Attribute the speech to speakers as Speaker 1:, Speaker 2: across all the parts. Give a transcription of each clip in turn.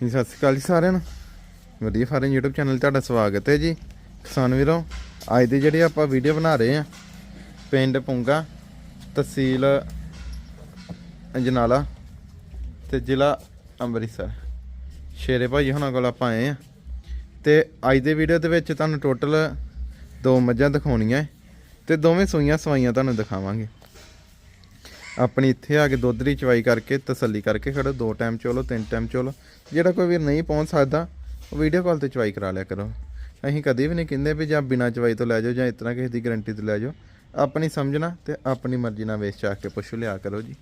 Speaker 1: ਜੀ ਸਤਿ ਸ਼੍ਰੀ ਅਕਾਲ ਜੀ ਸਾਰਿਆਂ ਨੂੰ। ਵਧੀਆ ਫਾਰਮ YouTube ਚੈਨਲ 'ਤੇ ਤੁਹਾਡਾ ਸਵਾਗਤ ਹੈ ਜੀ। ਕਿਸਾਨ ਵੀਰੋ, ਅੱਜ ਦੇ ਜਿਹੜੇ ਆਪਾਂ ਵੀਡੀਓ ਬਣਾ ਰਹੇ ਆ ਪਿੰਡ ਪੁੰਗਾ, ਤਹਿਸੀਲ ਅਜਨਾਲਾ ਤੇ ਜ਼ਿਲ੍ਹਾ ਅੰਮ੍ਰਿਤਸਰ। ਸ਼ੇਰੇ ਭਾਜੀ ਹੁਣਾਂ ਕੋਲ ਆਪਾਂ ਆਏ ਆ ਤੇ ਅੱਜ ਦੇ ਵੀਡੀਓ ਦੇ ਵਿੱਚ ਤੁਹਾਨੂੰ ਟੋਟਲ ਦੋ ਮੱਝਾਂ ਦਿਖਾਉਣੀਆਂ ਹੈ ਤੇ ਦੋਵੇਂ ਸੂਈਆਂ ਸਵਾਈਆਂ ਤੁਹਾਨੂੰ ਦਿਖਾਵਾਂਗੇ। ਆਪਣੀ ਇੱਥੇ ਆ ਕੇ ਦੁੱਧ ਦੀ ਚਵਾਈ ਕਰਕੇ, ਤਸੱਲੀ ਕਰਕੇ ਖੜੋ, ਦੋ ਟਾਈਮ ਚੋਲੋ, ਤਿੰਨ ਟਾਈਮ ਚੋਲੋ। ਜਿਹੜਾ ਕੋਈ ਵੀਰ ਨਹੀਂ ਪਹੁੰਚ ਸਕਦਾ, ਉਹ ਵੀਡੀਓ ਕਾਲ ਤੇ ਚਵਾਈ ਕਰਾ ਲਿਆ ਕਰੋ। ਅਸੀਂ ਕਦੇ ਵੀ ਨਹੀਂ ਕਹਿੰਦੇ ਵੀ ਜਾਂ ਬਿਨਾਂ ਚਵਾਈ ਤੋਂ ਲੈ ਜਾਓ ਜਾਂ ਇਤਨਾ ਕਿਸੇ ਦੀ ਗਾਰੰਟੀ ਤੋਂ ਲੈ ਜਾਓ। ਆਪਣੀ ਸਮਝਣਾ ਤੇ ਆਪਣੀ ਮਰਜ਼ੀ ਨਾਲ ਵੇਚ ਚਾ ਕੇ ਪੁੱਛ, ਲਿਆ ਕਰੋ ਜੀ।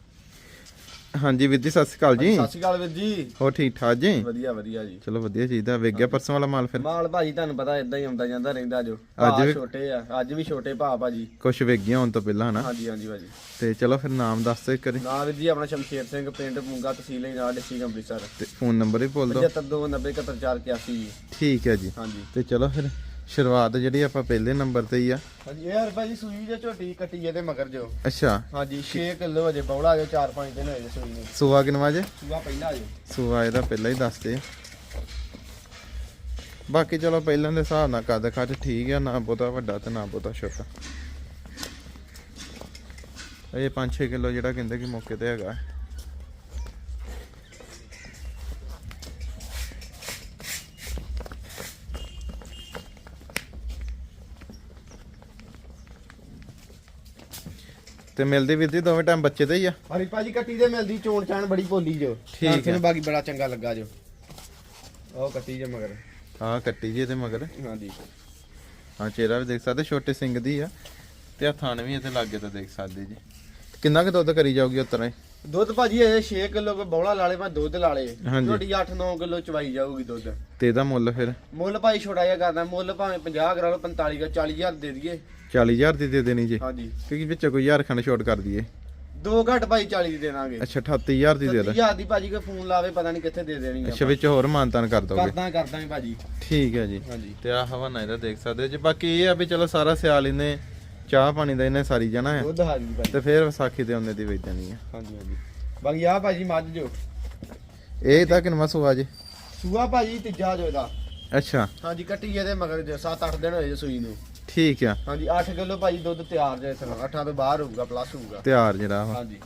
Speaker 1: ਹਾਂਜੀ ਵੀਰ ਜੀ ਸਤਿ ਸ਼੍ਰੀ ਅਕਾਲ ਜੀ।
Speaker 2: ਸਤਿ ਸ਼੍ਰੀ ਅਕਾਲ ਵੀਰ ਜੀ।
Speaker 1: ਹੋਰ ਠੀਕ ਠਾਕ ਜੀ?
Speaker 2: ਵਧੀਆ ਵਧੀਆ ਜੀ।
Speaker 1: ਚਲੋ ਵਧੀਆ ਚੀਜ਼ ਵੇਖ ਗਿਆ ਪਰਸੋਂ ਵਾਲਾ ਮਾਲ ਫਿਰ।
Speaker 2: ਮਾਲ ਭਾਜੀ ਤੁਹਾਨੂੰ ਪਤਾ ਇਦਾਂ ਹੀ ਆਉਂਦਾ ਜਾਂਦਾ ਰਹਿੰਦਾ ਜੋ।
Speaker 1: ਅੱਜ ਵੀ-
Speaker 2: ਛੋਟੇ ਆ ਅੱਜ ਵੀ ਛੋਟੇ ਭਾ ਭਾਜੀ।
Speaker 1: ਕੁਛ ਵੇਖ ਗਿਆ ਹੁਣ ਤੋਂ ਪਹਿਲਾਂ ਹਨਾ?
Speaker 2: ਹਾਂਜੀ ਹਾਂਜੀ ਭਾਜੀ।
Speaker 1: ਤੇ ਚਲੋ ਫਿਰ ਨਾਮ ਦੱਸ ਦੇ ਕਰੇ
Speaker 2: ਨਾਂ ਵੀਰ ਜੀ ਆਪਣਾ ਸ਼ਮਸ਼ੇਰ ਸਿੰਘ ਪਿੰਡ ਮੂੰਗਾ ਤਹਿਸੀਲ ਨਾਲ ਡਿਸਟ੍ਰਿਕਟ ਅੰਮ੍ਰਿਤਸਰ।
Speaker 1: ਤੇ ਫੋਨ ਨੰਬਰ ਵੀ ਬੋਲ ਦਿਓ।
Speaker 2: 7529048481 ਜੀ।
Speaker 1: ਠੀਕ ਹੈ ਜੀ।
Speaker 2: ਹਾਂਜੀ।
Speaker 1: ਤੇ ਚਲੋ ਫਿਰ। ਸ਼ੁਰੂਆਤ ਜਿਹੜੀ ਆਪਾਂ ਪਹਿਲੇ ਨੰਬਰ ਤੇ ਹੀ ਆ।
Speaker 2: ਹਾਂਜੀ ਯਾਰ ਭਾਜੀ ਸੂਈ ਜੇ ਝੋਟੀ ਕੱਟੀ ਇਹਦੇ ਮਗਰ ਜੋ।
Speaker 1: ਅੱਛਾ।
Speaker 2: ਹਾਂਜੀ 6 ਕਿਲੋ ਅਜੇ ਬੌਲਾ ਜੋ 4-5 ਦਿਨ ਹੋਏ ਜੇ ਸੂਈ ਨੂੰ।
Speaker 1: ਸੂਆ ਕਿਨਵਾ ਜੇ?
Speaker 2: ਸੂਆ ਪਹਿਲਾ ਜੋ
Speaker 1: ਸੂਆ ਇਹਦਾ ਪਹਿਲਾਂ ਹੀ ਦੱਸਦੇ ਬਾਕੀ ਚਲੋ ਪਹਿਲਾਂ ਦੇ ਹਿਸਾਬ ਨਾਲ ਕੱਦ ਕੱਦ ਠੀਕ ਆ ਨਾ ਬਹੁਤਾ ਵੱਡਾ ਤੇ ਨਾ ਬਹੁਤਾ ਛੋਟਾ। ਇਹ 5-6 ਕਿਲੋ ਜਿਹੜਾ ਕਹਿੰਦੇ ਕਿ ਮੌਕੇ ਤੇ ਹੈਗਾ। ਤੇ ਮਿਲਦੀ ਵੀਰ ਜੀ ਦੋਵੇਂ ਟਾਈਮ ਬੱਚੇ ਤੇ ਹੀ ਆ।
Speaker 2: ਹਰੀ ਭਾਜੀ ਕੱਟੀ ਦੇ ਮਿਲਦੀ ਚੋਣ ਚਾਣ ਬੜੀ ਭੋਲੀ ਜੋ।
Speaker 1: ਠੀਕ
Speaker 2: ਸਾਨੂੰ
Speaker 1: ਹੈ।
Speaker 2: ਬਾਕੀ ਬੜਾ ਚੰਗਾ ਲੱਗਾ ਜੋ। ਉਹ ਕੱਟੀ ਜੇ ਮਗਰ।
Speaker 1: ਹਾਂ ਕੱਟੀ ਜੀ ਇਹਦੇ ਮਗਰ।
Speaker 2: ਹਾਂਜੀ।
Speaker 1: ਹਾਂ ਚਿਹਰਾ ਵੀ ਦੇਖ ਸਕਦੇ ਛੋਟੇ ਸਿੰਘ ਦੀ ਆ। ਤੇ ਆ ਥਣ ਵੀ ਇਹਦੇ ਲਾਗੇ ਤੋਂ ਦੇਖ ਸਕਦੇ ਜੀ। ਕਿੰਨਾ ਕੁ ਦੁੱਧ ਕਰੀ ਜਾਊਗੀ ਉਤਰਾ
Speaker 2: ਦੁੱਧ ਭਾਜੀ ਇਹ 6 ਕਿਲੋ ਕੋ ਬੌਲਾ ਲਾਲੇ ਭਾਵੇਂ ਦੁੱਧ ਲਾਲੇ
Speaker 1: ਹਾਂਜੀ।
Speaker 2: ਝੋਟੀ 8-9 ਕਿਲੋ ਚਵਾਈ ਜਾਊਗੀ ਦੁੱਧ।
Speaker 1: ਤੇ ਇਹਦਾ ਮੁੱਲ ਫਿਰ?
Speaker 2: ਮੁੱਲ ਭਾਈ ਛੋਟਾ ਜਿਹਾ ਕਰਦਾ ਮੁੱਲ ਭਾਵੇਂ 50 ਕਰਾ ਲਓ 45 ਕਾ 40000 ਦੇ ਦਈਏ।
Speaker 1: 40000 ਦੀ ਦੇ ਦੇਣੀ ਜੀ?
Speaker 2: ਹਾਂਜੀ।
Speaker 1: ਕਿਉਂਕਿ ਵਿੱਚ ਕੋਈ ਹਜ਼ਾਰ ਖੰਡ ਛੋਟ ਕਰ ਦਈਏ।
Speaker 2: ਦੋ ਘੱਟ ਭਾਈ 40 ਦੀ ਦੇਣਾਗੇ
Speaker 1: ਅੱਛਾ 38000 ਦੀ ਦੇ ਦੇ।
Speaker 2: 30000 ਦੀ ਭਾਜੀ ਕੋਈ ਫੋਨ ਲਾਵੇ ਪਤਾ ਨਹੀਂ ਕਿੱਥੇ ਦੇ ਦੇਣੀ ਆ
Speaker 1: ਅੱਛਾ ਵਿੱਚ ਹੋਰ ਮਾਨਤਾਨ ਕਰ ਦੋਗੇ।
Speaker 2: ਕਰਦਾ ਕਰਦਾ ਭਾਜੀ।
Speaker 1: ਠੀਕ ਹੈ ਜੀ।
Speaker 2: ਹਾਂਜੀ।
Speaker 1: ਤੇ ਆ ਹਵਾਨਾ ਇਹਦਾ ਦੇਖ ਸਕਦੇ ਹੋ ਜੀ। ਬਾਕੀ ਇਹ ਆ ਵੀ ਚਲੋ ਸਾਰਾ ਸਿਆਲ ਇਹਨੇ ਚਾਹ ਪਾਣੀ ਦਾ ਇਹਨੇ ਸਾਰੀ ਜਾਣਾ ਹੈ
Speaker 2: ਦੁੱਧ ਹਾਜ਼ਰੀ ਭਾਜੀ।
Speaker 1: ਤੇ ਫਿਰ ਵਿਸਾਖੀ ਦੇ ਉਹਨੇ ਦੀ ਵੇਚ ਦੇਣੀ ਆ।
Speaker 2: ਹਾਂਜੀ ਹਾਂਜੀ। ਬਾਕੀ ਆ ਭਾਜੀ ਮੱਝ ਜੋ।
Speaker 1: ਇਹ ਤਾਂ ਕਿਨਵਾ ਸੂਆ ਜੀ?
Speaker 2: ਸੂਆ ਭਾਜੀ ਤੀਜਾ ਜੋ ਇਹਦਾ।
Speaker 1: ਅੱਛਾ।
Speaker 2: ਹਾਂਜੀ ਕੱਟੀ ਇਹਦੇ ਮਗਰ ਜੋ 7-8 ਦਿਨ ਹੋਏ ਜੇ ਸੂਈ ਨੂੰ।
Speaker 1: ਠੀਕ ਆ।
Speaker 2: ਹਾਂਜੀ 8 ਕਿਲੋ ਭਾਜੀ ਦੁੱਧ ਤਿਆਰ ਜੇ ਇਸ ਨਾਲ 8 ਤੋਂ ਬਾਹਰ ਹੋਊਗਾ ਪਲੱਸ ਹੋਊਗਾ।
Speaker 1: ਤਿਆਰ ਜਿਹੜਾ
Speaker 2: ਹਾਂਜੀ।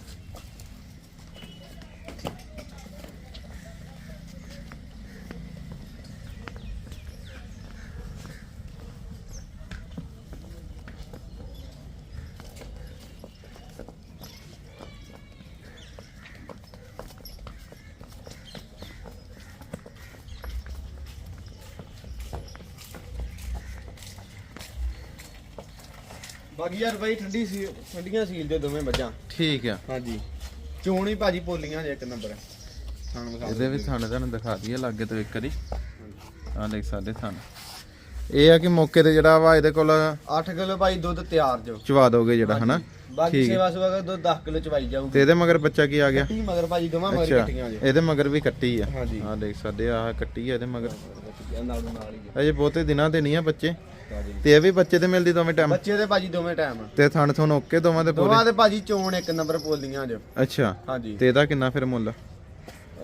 Speaker 2: ਬਾਕੀ ਯਾਰ ਬਾਈ ਠੰਡੀ ਸੀ ਠੰਡੀਆਂ ਸੀਲ ਦੇ ਦੋਵੇਂ ਮੱਝਾਂ।
Speaker 1: ਠੀਕ ਆ।
Speaker 2: ਹਾਂਜੀ। ਚੋਣ ਹੀ ਭਾਜੀ ਪੋਲੀਆਂ ਜੇ ਇੱਕ ਨੰਬਰ। ਸਾਨੂੰ
Speaker 1: ਇਹਦੇ ਵੀ ਥਣ ਤੁਹਾਨੂੰ ਦਿਖਾ ਦਈਏ ਲਾਗੇ ਤੋਂ ਇੱਕ ਵਾਰੀ। ਆ ਦੇਖ ਸਾਡੇ ਥਣ। ਇਹ ਆ ਕਿ ਮੌਕੇ ਤੇ ਜਿਹੜਾ ਵਾ ਇਹਦੇ ਕੋਲ
Speaker 2: 8 ਕਿਲੋ ਭਾਈ ਦੁੱਧ ਤਿਆਰ ਜੋ।
Speaker 1: ਚਵਾ ਦੋਗੇ ਜਿਹੜਾ ਹਨਾ?
Speaker 2: ਬਾਕੀ
Speaker 1: ਹੈ।
Speaker 2: ਸੇਵਾ ਸੁਵਾ ਕਰ ਦੁੱਧ 10 ਕਿਲੋ ਚਵਾਈ ਜਾਊਗੀ।
Speaker 1: ਤੇ ਇਹਦੇ ਮਗਰ ਬੱਚਾ ਕੀ ਆ ਗਿਆ?
Speaker 2: ਕੱਟੀ ਮਗਰ ਭਾਜੀ ਦੋਵਾਂ ਮਗਰ ਕੱਟੀਆਂ ਜੇ।
Speaker 1: ਇਹਦੇ ਮਗਰ ਵੀ ਕੱਟੀ ਆ।
Speaker 2: ਹਾਂਜੀ।
Speaker 1: ਆ ਦੇਖ ਸਕਦੇ ਆ ਆਹ ਕੱਟੀ ਆ ਇਹਦੇ ਮਗਰ।
Speaker 2: ਨਾਲ ਨਾਲ ਹੀ ਜੇ।
Speaker 1: ਅਜੇ ਬਹੁਤੇ ਦਿਨਾਂ ਦੇ ਨਹੀਂ ਆ ਬੱਚੇ। ਤੇ ਇਹ ਵੀ ਬੱਚੇ ਤੇ ਮਿਲਦੀ ਦੋਵੇਂ ਟਾਈਮ
Speaker 2: ਬੱਚੇ ਦੇ ਭਾਜੀ ਦੋਵੇਂ ਟਾਈਮ
Speaker 1: ਤੇ ਥਣ ਥਣ ਓਕੇ ਦੋਵਾਂ ਦੇ ਪੂਰੇ?
Speaker 2: ਦੋਵਾਂ ਦੇ ਭਾਜੀ ਚੋਣ ਇੱਕ ਨੰਬਰ ਪੋਲੀਆਂ ਜੋ
Speaker 1: ਅੱਛਾ।
Speaker 2: ਹਾਂਜੀ।
Speaker 1: ਤੇ ਇਹਦਾ ਕਿੰਨਾ ਫਿਰ ਮੁੱਲ?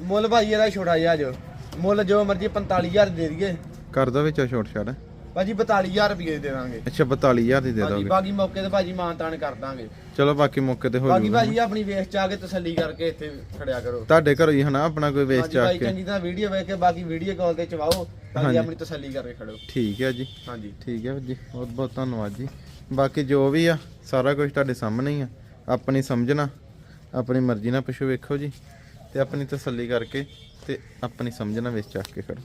Speaker 2: ਮੁੱਲ ਭਾਜੀ ਇਹਦਾ ਛੋਟਾ ਜਿਹਾ ਜੋ ਮੁੱਲ ਜੋ ਮਰਜ਼ੀ 45000 ਦੇ ਦਈਏ।
Speaker 1: ਕਰ ਦੋ ਵਿੱਚੋਂ ਛੋਟ ਛਾੜ
Speaker 2: ਭਾਜੀ 42000 ਰੁਪਏ ਦੇ ਦੇਵਾਂਗੇ
Speaker 1: ਅੱਛਾ 42000 ਦੀ ਦੇ
Speaker 2: ਹਾਂਜੀ
Speaker 1: ਦੋਗੇ।
Speaker 2: ਬਾਕੀ ਮੌਕੇ ਤੇ ਭਾਜੀ ਮਾਨ ਤਾਨ ਕਰ ਦਾਂਗੇ।
Speaker 1: ਚਲੋ ਬਾਕੀ ਮੌਕੇ ਤੇ ਹੋ
Speaker 2: ਬਾਕੀ
Speaker 1: ਜੂਗਾ।
Speaker 2: ਭਾਜੀ ਆਪਣੀ ਵੇਖ ਚ ਆ ਕੇ ਤਸੱਲੀ ਕਰਕੇ ਇੱਥੇ ਖੜਿਆ ਕਰੋ।
Speaker 1: ਤੁਹਾਡੇ ਘਰੋਂ ਹੀ ਹਨਾ ਆਪਣਾ ਕੋਈ ਵੇਚ
Speaker 2: ਹਾਂਜੀ ਭਾਈ
Speaker 1: ਕੇ?
Speaker 2: ਚੰਗੀ ਤਰ੍ਹਾਂ ਵੀਡੀਓ ਵੇਖ ਕੇ ਬਾਕੀ ਵੀਡੀਓ ਕਾਲ ਤੇ ਚਵਾਓ ਤਾਂ
Speaker 1: ਹਾਂਜੀ।
Speaker 2: ਕਿ ਆਪਣੀ ਤਸੱਲੀ ਕਰਕੇ ਖੜੋ।
Speaker 1: ਠੀਕ ਹੈ ਜੀ।
Speaker 2: ਹਾਂਜੀ।
Speaker 1: ਠੀਕ ਹੈ ਵੀਰ ਜੀ। ਬਹੁਤ ਬਹੁਤ ਧੰਨਵਾਦ ਜੀ। ਬਾਕੀ ਜੋ ਵੀ ਆ ਸਾਰਾ ਕੁਝ ਤੁਹਾਡੇ ਸਾਹਮਣੇ ਹੀ ਆ। ਆਪਣੀ ਸਮਝਣਾ ਆਪਣੀ ਮਰਜ਼ੀ ਨਾਲ ਪਿਛੋ ਵੇਖੋ ਜੀ। ਤੇ ਆਪਣੀ ਤਸੱਲੀ ਕਰਕੇ ਤੇ ਆਪਣੀ ਸਮਝਣਾ ਵਿੱਚ ਚੱਕ ਕੇ ਖੜੋ।